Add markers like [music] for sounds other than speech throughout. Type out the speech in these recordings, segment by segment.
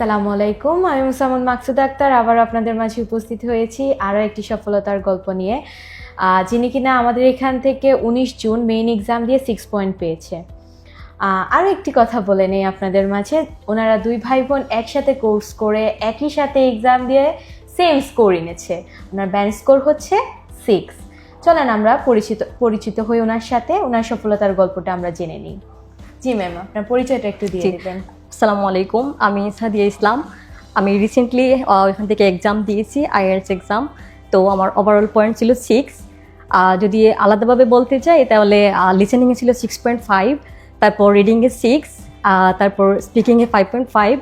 সালামু আলাইকুম। আমি মুসামুল মাকসুদ আক্তার আবার আপনাদের মাঝে উপস্থিত হয়েছি আরও একটি সফলতার গল্প নিয়ে। যিনি কিনা আমাদের এখান থেকে উনিশ জুন মেইন এক্সাম দিয়ে সিক্স পয়েন্ট পেয়েছে। আরও একটি কথা বলে নেই আপনাদের মাঝে। ওনারা দুই ভাই বোন একসাথে কোর্স করে একই সাথে এক্সাম দিয়ে সেম স্কোর এনেছে। ওনার ব্যান্ড স্কোর হচ্ছে সিক্স। চলেন আমরা পরিচিত পরিচিত হই ওনার সাথে। ওনার সফলতার গল্পটা আমরা জেনে নিই। জি ম্যাম আপনার পরিচয়টা একটু দিয়ে দেবেন। আসসালামু আলাইকুম, আমি সাদিয়া ইসলাম। আমি রিসেন্টলি এখান থেকে এক্সাম দিয়েছি আইএলস এক্সাম তো আমার ওভারঅল পয়েন্ট ছিল সিক্স যদি আলাদাভাবে বলতে চাই, তাহলে লিসেনিংয়ে ছিল সিক্স পয়েন্ট ফাইভ তারপর রিডিংয়ে সিক্স তারপর স্পিকিংয়ে ফাইভ পয়েন্ট ফাইভ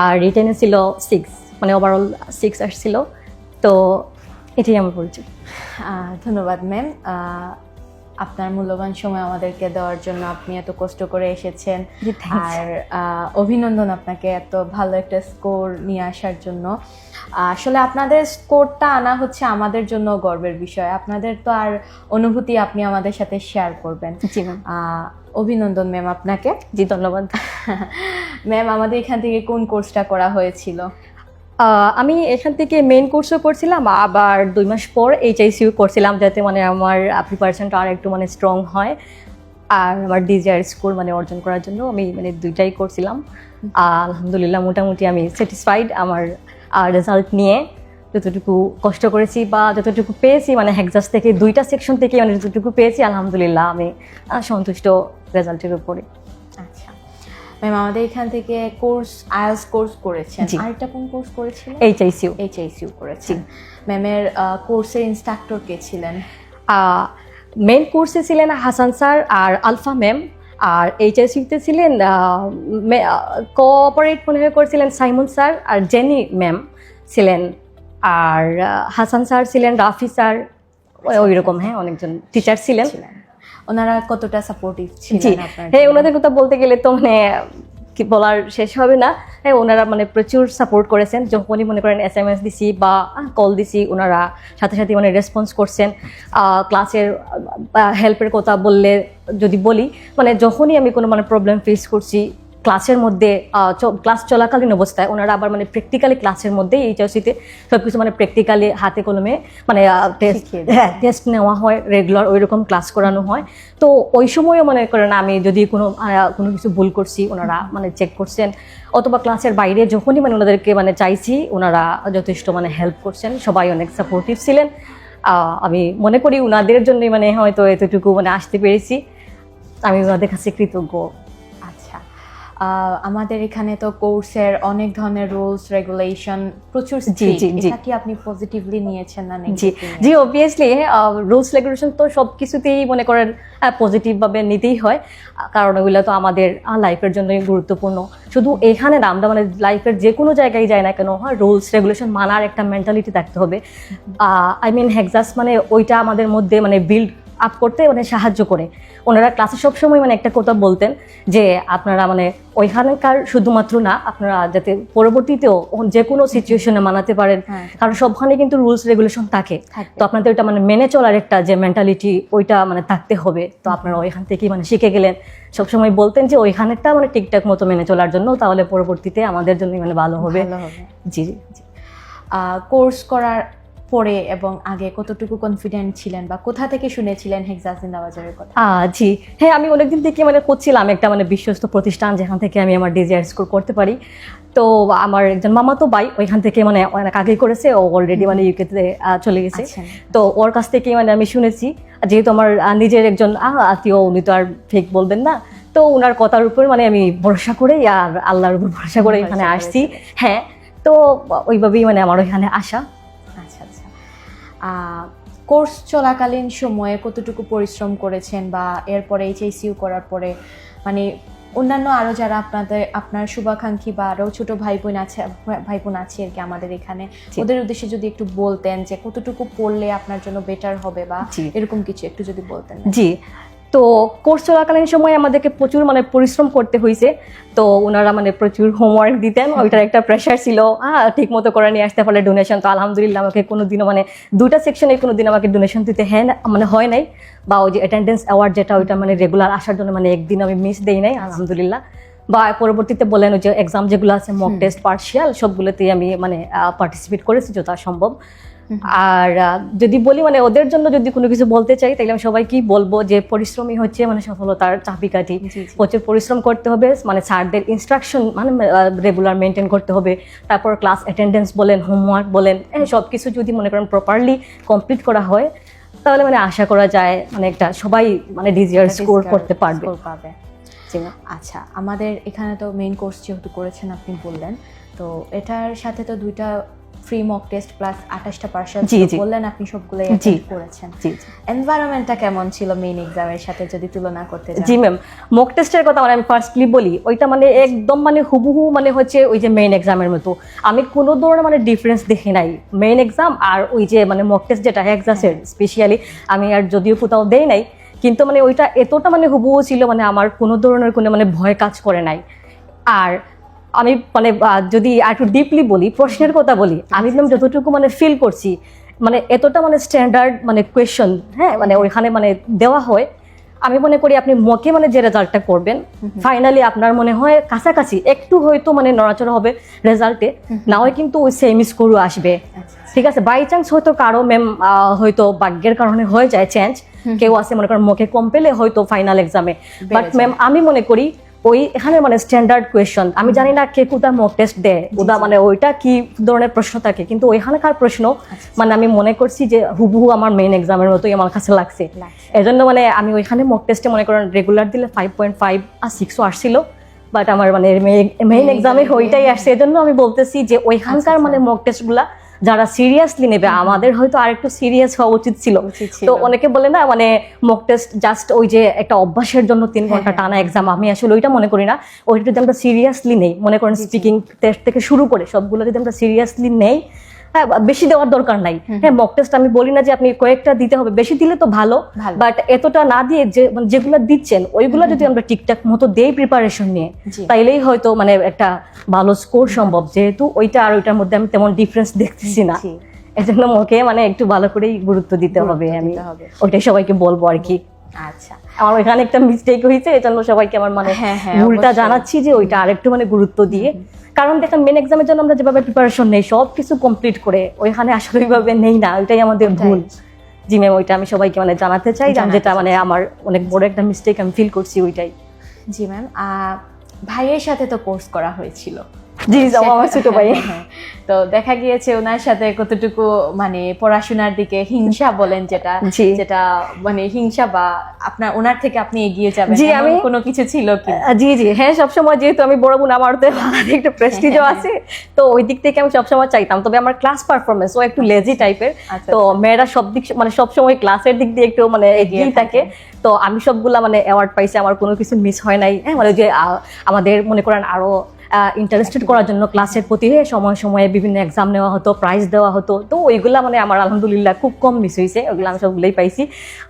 আর রিটেনে ছিল সিক্স মানে ওভারঅল সিক্স আসছিল। তো এটাই আমার পরিচয়। ধন্যবাদ ম্যাম আপনার মূল্যবান সময় আমাদেরকে দেওয়ার জন্য আপনি এত কষ্ট করে এসেছেন. আর অভিনন্দন আপনাকে এত ভালো একটা স্কোর নিয়ে আসার জন্য। আসলে আপনাদের স্কোরটা আনা হচ্ছে আমাদের জন্য গর্বের বিষয়। আপনাদের তো আর অনুভূতি আপনি আমাদের সাথে শেয়ার করবেন। অভিনন্দন ম্যাম আপনাকে। জি ধন্যবাদ। [laughs] ম্যাম আমাদের এখান থেকে কোন কোর্সটা করা হয়েছিল? আমি এখান থেকে মেন কোর্সও করছিলাম আবার দুই মাস পর এইচআইসিউ করছিলাম, যাতে মানে আমার প্রিপারেশনটা আর একটু মানে স্ট্রং হয়। আর আমার ডিজিআর স্কোর মানে অর্জন করার জন্য আমি মানে দুইটাই করছিলাম। আলহামদুলিল্লাহ মোটামুটি আমি স্যাটিসফাইড আমার রেজাল্ট নিয়ে। যতটুকু কষ্ট করেছি বা যতটুকু পেয়েছি মানে হেক্সাস থেকে দুইটা সেকশন থেকে মানে যতটুকু পেয়েছি, আলহামদুলিল্লাহ আমি সন্তুষ্ট রেজাল্টের উপরে। ম্যাম আমাদের এখান থেকে কোর্স আইএলস কোর্স করেছেন। আরেকটা কোন কোর্স করেছিলেন? এইচআইসিউ এইচআইসিউ করেছেন। ম্যামের কোর্সের ইনস্ট্রাক্টর কে ছিলেন? মেন কোর্সে ছিলেন হাসান স্যার আর আলফা ম্যাম আর এইচএসইতে ছিলেন কোঅপারেট মনে হয় করছিলেন সাইমন স্যার আর জেনি ম্যাম ছিলেন। আর হাসান স্যার ছিলেন রাফি স্যার। ওই রকম হ্যাঁ অনেকজন টিচার ছিলেন। ওনারা কতটা সাপোর্টিভ ছিলেন আপনার হ্যাঁ ওনাদের কথা বলতে গেলে তো মানে কি বলার শেষ হবে না। হ্যাঁ ওনারা মানে প্রচুর সাপোর্ট করেছেন। যখনই মনে করেন এস এম এস দিছি বা কল দিছি ওনারা সাথে সাথে মানে রেসপন্স করছেন। ক্লাসের হেল্পের কথা বললে যদি বলি মানে যখনই আমি কোনো মানে প্রবলেম ফেস করছি ক্লাসের মধ্যে ক্লাস চলাকালীন অবস্থায় ওনারা আবার মানে প্র্যাকটিক্যালি ক্লাসের মধ্যে এইচআরসিতে সব কিছু মানে প্র্যাকটিক্যালি হাতে কলমে মানে টেস্ট হ্যাঁ টেস্ট নেওয়া হয় রেগুলার ওই রকম ক্লাস করানো হয়। তো ওই সময়ও মনে করেন আমি যদি কোনো কোনো কিছু ভুল করছি ওনারা মানে চেক করছেন অথবা ক্লাসের বাইরে যখনই মানে ওনাদেরকে মানে চাইছি ওনারা যথেষ্ট মানে হেল্প করছেন সবাই অনেক সাপোর্টিভ ছিলেন। আমি মনে করি ওনাদের জন্যই মানে হয়তো এতটুকু মানে আসতে পেরেছি। আমি ওনাদের কাছে কৃতজ্ঞ। আমাদের এখানে তো কোর্সের অনেক ধরনের রুলস রেগুলেশন প্রচুর জি, জি, জি। কি আপনি পজিটিভলি নিয়েছেন না জি জি অবভিয়াসলি রুলস রেগুলেশন তো সব কিছুতেই মনে করেন পজিটিভভাবে নিতেই হয়। কারণ ওগুলো তো আমাদের লাইফের জন্যই গুরুত্বপূর্ণ। শুধু এখানে না আমরা মানে লাইফের যে কোনো জায়গায় যাই না কেন হয় রুলস রেগুলেশন মানার একটা মেন্টালিটি থাকতে হবে। আই মিন হেক্সাস মানে ওইটা আমাদের মধ্যে মানে বিল্ড আপ করতে মানে সাহায্য করে। ওনারা ক্লাসে সবসময় মানে একটা কথা বলতেন যে আপনারা মানে ওইখানকার শুধুমাত্র না আপনারা যাতে পরবর্তীতেও যে কোনো সিচুয়েশনে মানাতে পারেন। হ্যাঁ। কারণ সবখানে কিন্তু রুলস রেগুলেশন থাকে। তো আপনাদের ওইটা মানে মেনে চলার একটা যে মেন্টালিটি ওইটা মানে থাকতে হবে। তো আপনারা ওইখান থেকেই মানে শিখে গেলেন। সবসময় বলতেন যে ওইখানেরটা মানে ঠিকঠাক মতো মেনে চলার জন্য তাহলে পরবর্তীতে আমাদের জন্য মানে ভালো হবে। ভালো হবে। জি জি কোর্স করার পরে এবং আগে কতটুকু কনফিডেন্ট ছিলেন বা কোথা থেকে শুনেছিলেন হেক্সাস জিন্দাবাজারের কথা? জি। হ্যাঁ আমি অনেকদিন থেকে মানে করছিলাম একটা মানে বিশ্বস্ত প্রতিষ্ঠান যেখান থেকে আমি আমার ডিজিআর স্কোর করতে পারি। তো আমার একজন মামাতো ভাই ওইখান থেকে মানে অনেক আগেই করেছে ও অলরেডি মানে ইউকেতে চলে গেছে। আচ্ছা। তো ওর কাছ থেকে মানে আমি শুনেছি। যেহেতু আমার নিজের একজন আত্মীয় উনি তো আর ফেক বলবেন না। তো ওনার কথার উপর মানে আমি ভরসা করে আর আল্লাহর উপর ভরসা করে এখানে আসছি। হ্যাঁ তো ওইভাবেই মানে আমার ওইখানে আসা। কোর্স চলাকালীন সময়ে কতটুকু পরিশ্রম করেছেন বা এরপরে এইচএসিউ করার পরে মানে অন্যান্য আরও যারা আপনাদের আপনার শুভাকাঙ্ক্ষী বা আরও ছোটো ভাই বোন আছে ভাই বোন আছে আর কি আমাদের এখানে ওদের উদ্দেশ্যে যদি একটু বলতেন যে কতটুকু পড়লে আপনার জন্য বেটার হবে বা এরকম কিছু একটু যদি বলতেন। জি। তো কোর্স চলাকালীন সময় আমাদেরকে প্রচুর মানে পরিশ্রম করতে হয়েছে। তো ওনারা মানে প্রচুর হোমওয়ার্ক দিতেন ওইটার একটা প্রেশার ছিল। হ্যাঁ ঠিক মতো করে নিয়ে আসতে পারলে ডোনেশন তো আলহামদুলিল্লাহ আমাকে কোনো দিনও মানে দুটা সেকশনে কোনো দিন আমাকে ডোনেশন দিতে হ্যাঁ না- মানে হয় নাই। বা ওই যে অ্যাটেন্ডেন্স অ্যাওয়ার্ড যেটা ওইটা মানে রেগুলার আসার জন্য মানে একদিন আমি মিস দেই নাই আলহামদুলিল্লাহ। বা পরবর্তীতে বলেন ওই যে এক্সাম যেগুলো আছে মক টেস্ট পার্শিয়াল সবগুলোতেই আমি মানে পার্টিসিপেট করেছি যথা সম্ভব আর যদি বলি মানে ওদের জন্য যদি কোনো কিছু বলতে চাই তাহলে আমি সবাইকেই বলব যে পরিশ্রমই হচ্ছে মানে সফলতার চাবিকাঠি। জি। প্রচুর পরিশ্রম করতে হবে মানে স্যারদের ইনস্ট্রাকশন মানে রেগুলার মেনটেন করতে হবে। তারপর ক্লাস অ্যাটেন্ডেন্স বলেন হোমওয়ার্ক বলেন সব কিছু যদি মনে করেন প্রপারলি কমপ্লিট করা হয় তাহলে মানে আশা করা যায় মানে একটা সবাই মানে ডিজিয়ার স্কোর করতে পারবে। আচ্ছা আমাদের এখানে তো মেইন কোর্স যেহেতু করেছেন আপনি বললেন তো এটার সাথে তো দুইটা ফ্রি মক টেস্ট প্লাস আঠাশটা জি। বললেন আপনি সবগুলোই জি। করেছেন। জি জি। এনভায়রনমেন্টটা কেমন ছিল মেইন এক্সামের সাথে যদি তুলনা করতে জি ম্যাম মক টেস্টের কথা মানে আমি ফার্স্টলি বলি ওইটা মানে একদম মানে হুবহু মানে হচ্ছে ওই যে মেইন এক্সামের মতো। আমি কোনো ধরনের মানে ডিফারেন্স দেখি নাই। মেইন এক্সাম আর ওই যে মানে মক টেস্ট যেটা হেক্সাসের স্পেশালি আমি আর যদিও কোথাও দেই নাই। কিন্তু মানে ওইটা এতটা মানে হুবহু ছিল মানে আমার কোনো ধরনের কোনো মানে ভয় কাজ করে নাই। আর আমি মানে যদি একটু ডিপলি বলি প্রশ্নের কথা বলি আমি ম্যাম যতটুকু মানে ফিল করছি মানে এতটা মানে স্ট্যান্ডার্ড মানে কোয়েশন হ্যাঁ মানে ওইখানে মানে দেওয়া হয় আমি মনে করি আপনি মকে মানে যে রেজাল্টটা করবেন ফাইনালি আপনার মনে হয় কাছাকাছি একটু হয়তো মানে নড়াচড়া হবে রেজাল্টে না হয় কিন্তু ওই সেম স্কোরও আসবে। আচ্ছা, ঠিক আছে বাই চান্স হয়তো কারও ম্যাম হয়তো ভাগ্যের কারণে হয়ে যায় চেঞ্জ কেউ আছে মনে করেন মুখে কম পেলে হয়তো ফাইনাল এক্সামে বাট ম্যাম আমি মনে করি ওই এখানে মানে স্ট্যান্ডার্ড কোয়েশন আমি জানি না কে কোথায় মক টেস্ট দেয়। ওদা মানে ওইটা কি ধরনের প্রশ্ন থাকে। কিন্তু ওইখানকার প্রশ্ন? মানে আমি মনে করছি যে হুবহু আমার মেইন এক্সামের মতোই আমার কাছে লাগছে। এজন্য মানে আমি ওইখানে মক টেস্টে মনে করেন রেগুলার দিলে ফাইভ পয়েন্ট ফাইভ আর সিক্সও আসছিল। বাট আমার মানে মেইন এক্সামে ওইটাই আসছে। এজন্য আমি বলতেছি যে ওইখানকার আচ্ছা, মানে মক টেস্টগুলা যারা সিরিয়াসলি নেবে আমাদের হয়তো আরেকটু সিরিয়াস হওয়া উচিত ছিল। তো অনেকে বলে না মানে মক টেস্ট জাস্ট ওই যে একটা অভ্যাসের জন্য তিন হ্যাঁ, ঘণ্টা হ্যাঁ। টানা এক্সাম আমি আসলে ওইটা মনে করি না। ওইটা যদি আমরা সিরিয়াসলি নেই মনে করেন স্পিকিং টেস্ট থেকে শুরু করে সবগুলো যদি আমরা সিরিয়াসলি নেই হ্যাঁ বেশি দেওয়ার দরকার নাই। হ্যাঁ মক টেস্ট আমি বলি না যে আপনি কয়েকটা দিতে হবে বেশি দিলে তো ভালো। বাট এতটা না দিয়ে যে মানে যেগুলো দিচ্ছেন ওইগুলো যদি আমরা ঠিকঠাক মতো দেই প্রিপারেশন নিয়ে তাইলেই হয়তো মানে একটা ভালো স্কোর সম্ভব। যেহেতু ওইটা আর ওইটার মধ্যে আমি তেমন ডিফারেন্স দেখতেছি না। এজন্য মোকে মানে একটু ভালো করেই গুরুত্ব দিতে হবে আমি। ওইটাই সবাইকে বলব আর কি। আচ্ছা। আমার ওইখানে একটা মিস্টেক হয়েছে এজন্য সবাইকে আমার মানে হ্যাঁ, হ্যাঁ, ভুলটা জানাচ্ছি যে ওইটা আরেকটু মানে গুরুত্ব দিয়ে। কারণ দেখেন মেন এক্সামের জন্য আমরা যেভাবে প্রিপারেশন নেই সব কিছু কমপ্লিট করে ওইখানে আসলে ওইভাবে নেই না ওইটাই আমাদের ভুল। জি ম্যাম ওইটা আমি সবাইকে মানে জানাতে চাই যেটা মানে আমার অনেক বড় একটা মিস্টেক আমি ফিল করছি ওইটাই। জি ম্যাম ভাইয়ের সাথে তো কোর্স করা হয়েছিল। জি জি, আমার ছোট ভাই। হ্যাঁ, তো দেখা গিয়েছে ওনার সাথে কতটুকু মানে পড়াশোনার দিকে হিংসা বলেন যেটা যেটা মানে হিংসা বা আপনার ওনার থেকে আপনি এগিয়ে যাবেন। জি, আমি- কোনো কিছু ছিল কি? জি জি। হ্যাঁ সবসময় যেহেতু আমি বড় বোন আমার তো একটা প্রেস্টিজও হ্যাঁ, আছে। তো ওই দিক থেকে আমি সবসময় চাইতাম। তবে আমার ক্লাস পারফরমেন্স ও একটু লেজি টাইপের আচ্ছা, তো মেয়েরা সব দিক মানে সবসময় ক্লাসের দিক দিয়ে একটু মানে এগিয়েই থাকে। তো আমি সবগুলা মানে অ্যাওয়ার্ড পাইছি। আমার কোনো কিছু মিস হয় নাই। হ্যাঁ মানে যে আমাদের মনে করেন আরও ইন্টারেস্টেড করার জন্য ক্লাসের প্রতি সময় সময়ে বিভিন্ন এক্সাম নেওয়া হতো প্রাইজ দেওয়া হতো। তো ওইগুলা মানে আমার আলহামদুলিল্লাহ খুব কম মিস হয়েছে ওইগুলো আমি সবগুলোই পাইছি।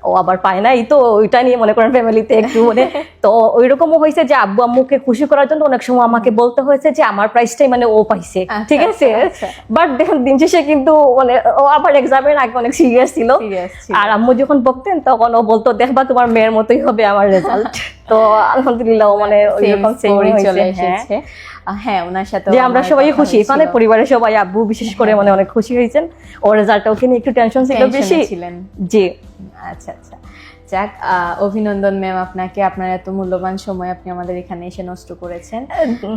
ও আবার পায় নাই তো ওইটা নিয়ে মনে করেন ফ্যামিলিতে একটু মানে [laughs] তো ওইরকমও হয়েছে যে আব্বু আম্মুকে খুশি করার জন্য অনেক সময় আমাকে বলতে হয়েছে যে আমার প্রাইসটাই মানে ও পাইছে আচ্ছা, ঠিক আছে? আচ্ছা। বাট দেখুন দিন শেষে কিন্তু মানে ও আবার এক্সামের আগে অনেক সিরিয়াস ছিল। ছিল। আর আম্মু যখন বকতেন তখন ও বলতো দেখবা তোমার মেয়ের মতোই হবে আমার রেজাল্ট [laughs] তো আলহামদুলিল্লাহ মানে চলে হ্যাঁ। এসেছে। হ্যাঁ ওনার সাথে যে আমরা সবাই খুশি মানে পরিবারের সবাই আব্বু বিশেষ করে মানে অনেক খুশি হয়েছেন। ওর রেজাল্টটা ওকে নিয়ে একটু টেনশন ছিল বেশি? ছিলেন। জি। আচ্ছা আচ্ছা। যাক অভিনন্দন ম্যাম আপনাকে। আপনার এত মূল্যবান সময় আপনি আমাদের এখানে এসে নষ্ট করেছেন।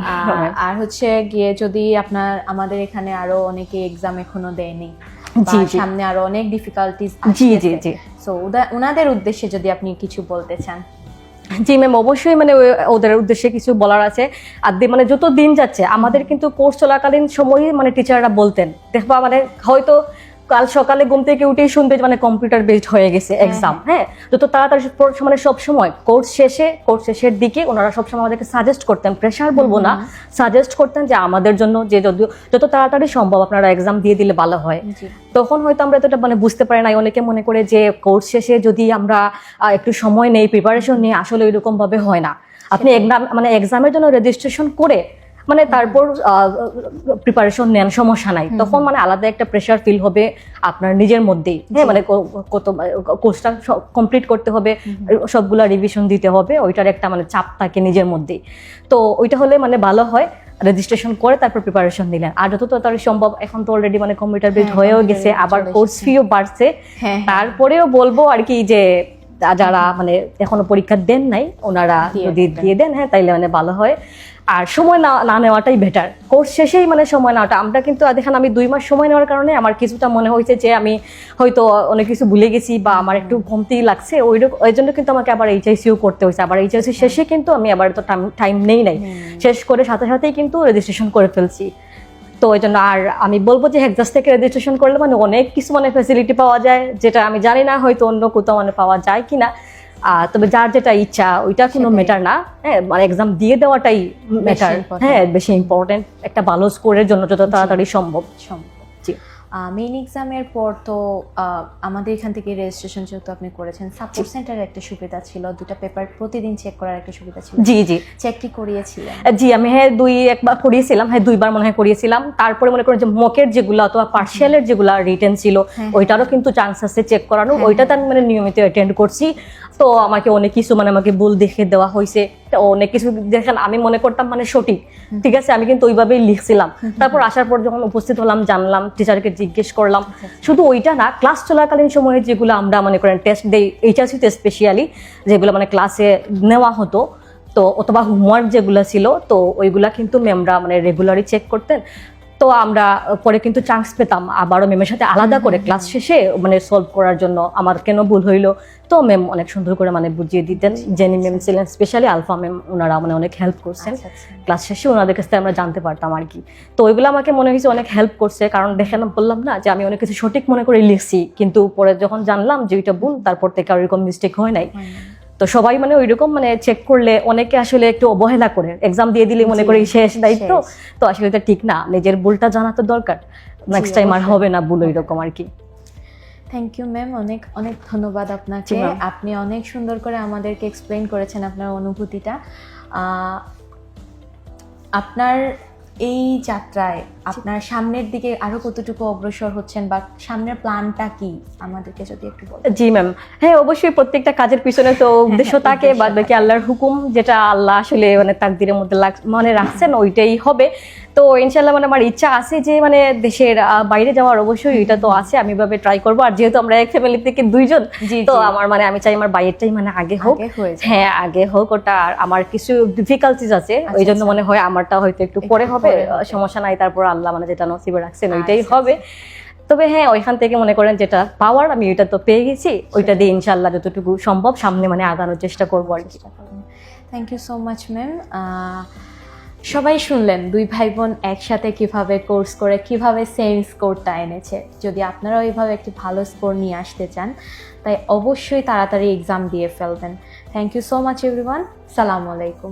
[laughs] আর হচ্ছে গিয়ে যদি আপনার আমাদের এখানে আরও অনেকে এক্সাম এখনও দেয়নি। সামনে আরও অনেক ডিফিকাল্টিজ জি, জি, জি। সো ওনাদের উদ্দেশ্যে যদি আপনি কিছু বলতে চান। জি ম্যাম অবশ্যই মানে ওদের উদ্দেশ্যে কিছু বলার আছে। আর মানে যত দিন যাচ্ছে, আমাদের কিন্তু কোর্স চলাকালীন সময়ই মানে টিচাররা বলতেন, দেখবা মানে হয়তো কাল সকালে ঘুম থেকে উঠেই শুনবে মানে কম্পিউটার বেসড হয়ে গেছে এক্সাম হ্যাঁ। যত তাড়াতাড়ি মানে সব সময় কোর্স শেষে কোর্স শেষের দিকে ওনারা সবসময় আমাদেরকে সাজেস্ট করতেন। প্রেশার বলব না সাজেস্ট করতেন যে আমাদের জন্য যে যত যত তাড়াতাড়ি সম্ভব আপনারা এক্সাম দিয়ে দিলে ভালো হয়। তখন হয়তো আমরা এতটা মানে বুঝতে পারি নাই অনেকে মনে করে যে কোর্স শেষে যদি আমরা একটু সময় নেই প্রিপারেশন নিয়ে আসলে ওইরকম ভাবে হয় না। আপনি এক্সাম মানে এক্সামের জন্য রেজিস্ট্রেশন করে মানে তারপর প্রিপারেশন নেন সমস্যা নাই। তখন মানে আলাদা একটা প্রেশার ফিল হবে আপনার নিজের মধ্যেই। হ্যাঁ মানে কত কোর্সটা কমপ্লিট করতে হবে সবগুলা রিভিশন দিতে হবে ওইটার একটা মানে চাপ থাকে নিজের মধ্যেই। তো ওইটা হলে মানে ভালো হয় রেজিস্ট্রেশন করে তারপর প্রিপারেশন নিলেন আর যত তাড়াতাড়ি সম্ভব এখন তো অলরেডি মানে কম্পিউটার বিল্ড হ্যাঁ, হয়েও গেছে আবার কোর্স। ফিও বাড়ছে। হ্যাঁ তারপরেও বলব আর কি যে যারা মানে এখনও পরীক্ষা দেন নাই ওনারা যদি দিয়ে দেন হ্যাঁ তাইলে মানে ভালো হয়। আর সময় না না নেওয়াটাই বেটার কোর্স শেষেই মানে সময় নেওয়াটা। আমরা কিন্তু দেখেন আমি দুই মাস সময় নেওয়ার কারণে আমার কিছুটা মনে হয়েছে যে আমি হয়তো অনেক কিছু ভুলে গেছি বা আমার একটু কমতি লাগছে। ওই ওই জন্য কিন্তু আমাকে আবার এইচআইসিও করতে হয়েছে। আবার এইচআইসি শেষে কিন্তু আমি আবার তো টাইম নেই নাই। শেষ করে সাথে সাথেই কিন্তু রেজিস্ট্রেশন করে ফেলছি। তো ওই জন্য আর আমি বলব যে হেক্সাস থেকে রেজিস্ট্রেশন করলে মানে অনেক কিছু মানে ফেসিলিটি পাওয়া যায় যেটা আমি জানি না হয়তো অন্য কোথাও মানে পাওয়া যায় কিনা। তবে যার যেটা ইচ্ছা ওইটা কোনো। ম্যাটার না। হ্যাঁ মানে এক্সাম দিয়ে দেওয়াটাই ম্যাটার হ্যাঁ বেশি ইম্পর্টেন্ট একটা ভালো স্কোরের জন্য যত তাড়াতাড়ি সম্ভব। সম্ভব। জি। মেইন এক্সামের পর তো আমাদের এখান থেকে রেজিস্ট্রেশন যেহেতু আপনি করেছেন সাপোর্ট সেন্টারের একটা সুবিধা ছিল দুটো পেপার প্রতিদিন চেক করার একটা সুবিধা ছিল। জি জি। চেক কি করিয়েছিলেন? জি আমি হ্যাঁ দুই একবার করিয়েছিলাম হ্যাঁ দুইবার মনে হয় করিয়েছিলাম। তারপরে মনে করেন যে মকের যেগুলো অথবা পার্সিয়ালের যেগুলো রিটেন ছিল হ্যাঁ, ওইটারও কিন্তু চান্স আছে চেক করানো হ্যাঁ, ওইটাতে আমি মানে নিয়মিত অ্যাটেন্ড করছি। তো আমাকে অনেক কিছু মানে আমাকে ভুল দেখে দেওয়া হয়েছে। অনেক কিছু দেখেন আমি মনে করতাম মানে সঠিক। ঠিক আছে আমি কিন্তু ওইভাবেই লিখছিলাম। তারপর আসার পর যখন উপস্থিত হলাম জানলাম টিচারকে জিজ্ঞেস করলাম। শুধু ওইটা না ক্লাস চলাকালীন সময়ে যেগুলো আমরা মনে করেন টেস্ট দেই এইচআরসিতে স্পেশালি যেগুলো মানে ক্লাসে নেওয়া হতো তো অথবা হোমওয়ার্ক যেগুলো ছিল তো ওইগুলা কিন্তু ম্যামরা মানে রেগুলারই চেক করতেন। তো আমরা পরে কিন্তু চান্স পেতাম। আবারও ম্যামের সাথে আলাদা করে ক্লাস শেষে মানে সলভ করার জন্য আমার কেন ভুল হইল? তো ম্যাম অনেক সুন্দর করে মানে বুঝিয়ে দিতেন। জেনি ম্যাম ছিলেন স্পেশালি আলফা ম্যাম ওনারা মানে অনেক হেল্প করছেন। আচ্ছা, আচ্ছা। ক্লাস শেষে ওনাদের কাছ থেকে আমরা জানতে পারতাম আর কি। তো ওইগুলো আমাকে মনে হয়েছে অনেক হেল্প করছে। কারণ দেখে বললাম না যে আমি অনেক কিছু সঠিক মনে করে লিখছি। কিন্তু পরে যখন জানলাম যে ওইটা ভুল তারপর থেকে আর এরকম মিস্টেক হয় নাই। তো সবাই মানে ওই রকম মানে চেক করলে অনেকে আসলে একটু অবহেলা করে। এক্সাম দিয়ে দিলে মনে করি শেষ দায়িত্ব তো? আসলে এটা ঠিক না। নিজের ভুলটা জানা তো দরকার। নেক্সট টাইম আর হবে না ভুল ওইরকম আর কি। থ্যাংক ইউ ম্যাম অনেক অনেক ধন্যবাদ আপনাকে। আপনি অনেক সুন্দর করে আমাদেরকে এক্সপ্লেন করেছেন আপনার অনুভূতিটা। আপনার এই যাত্রায় আপনার সামনের দিকে আরও কতটুকু অগ্রসর হচ্ছেন বা সামনের প্ল্যানটা কি? আমাদেরকে যদি একটু বলেন। জি ম্যাম হ্যাঁ অবশ্যই প্রত্যেকটা কাজের পিছনে তো উদ্দেশ্য থাকে বা বাদ বাকি আল্লাহর হুকুম যেটা আল্লাহ আসলে মানে তাকদিরের মধ্যে মানে রাখছেন ওইটাই হবে। তো ইনশাল্লাহ মানে আমার ইচ্ছা আছে যে মানে দেশের বাইরে যাওয়ার অবশ্যই এটা তো আছে আমি ভাবে ট্রাই করব। আর যেহেতু আমরা এক ফ্যামিলি থেকে দুইজন তো আমার মানে আমি চাই আমার বাইরেরটাই মানে আগে হোক। হয়ে আগে হোক ওটা আর আমার কিছু ডিফিকাল্টিজ আছে ওই জন্য আচ্ছা। মনে হয় আমারটা হয়তো একটু পরে হবে সমস্যা নাই তারপর আল্লাহ মানে যেটা নসিবে রাখছেন ওইটাই আচ্ছা, হবে। তবে হ্যাঁ ওইখান থেকে মনে করেন যেটা পাওয়ার আমি ওইটা তো পেয়ে গেছি ওইটা দিয়ে ইনশাল্লাহ যতটুকু সম্ভব সামনে মানে আগানোর চেষ্টা করব আর কি। Thank you so much ma'am সবাই শুনলেন, দুই ভাই বোন একসাথে কীভাবে কোর্স করে, কীভাবে সেম স্কোরটা এনেছে। যদি আপনারাও ওইভাবে একটি ভালো স্কোর নিয়ে আসতে চান, তাই অবশ্যই তাড়াতাড়ি এক্সাম দিয়ে ফেলবেন। Thank you so much everyone সালামু আলাইকুম।